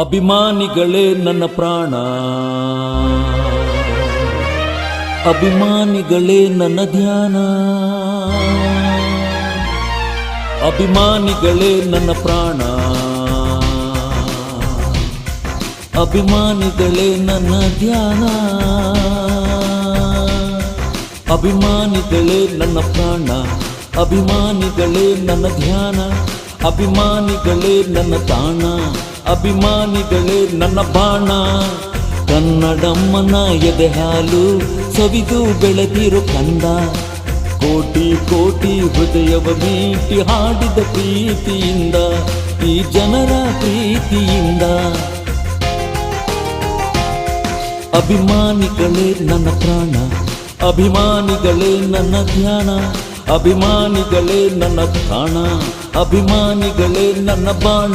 ಅಭಿಮಾನಿಗಳೇ ನನ್ನ ಪ್ರಾಣ. ಅಭಿಮಾನಿಗಳೇ ನನ್ನ ಧ್ಯಾನ. ಅಭಿಮಾನಿಗಳೇ ನನ್ನ ಪ್ರಾಣ. ಅಭಿಮಾನಿಗಳೇ ನನ್ನ ಧ್ಯಾನ. ಅಭಿಮಾನಿಗಳೇ ನನ್ನ ಪ್ರಾಣ. ಅಭಿಮಾನಿಗಳೇ ನನ್ನ ಧ್ಯಾನ. ಅಭಿಮಾನಿಗಳೇ ನನ್ನ ತಾಣ. ಅಭಿಮಾನಿಗಳೇ ನನ್ನ ಬಾಣ. ಕನ್ನಡಮ್ಮನ ಎದೆ ಹಾಲು ಸವಿದು ಬೆಳೆದಿರು ಕಂದ. ಕೋಟಿ ಕೋಟಿ ಹೃದಯವ ಮೀಟಿ ಹಾಡಿದ ಪ್ರೀತಿಯಿಂದ, ಈ ಜನರ ಪ್ರೀತಿಯಿಂದ. ಅಭಿಮಾನಿಗಳೇ ನನ್ನ ಪ್ರಾಣ. ಅಭಿಮಾನಿಗಳೇ ನನ್ನ ಧ್ಯಾನ. ಅಭಿಮಾನಿಗಳೇ ನನ್ನ ತಾಣ ಅಭಿಮಾನಿಗಳೇ ನನ್ನ ಬಾಣ.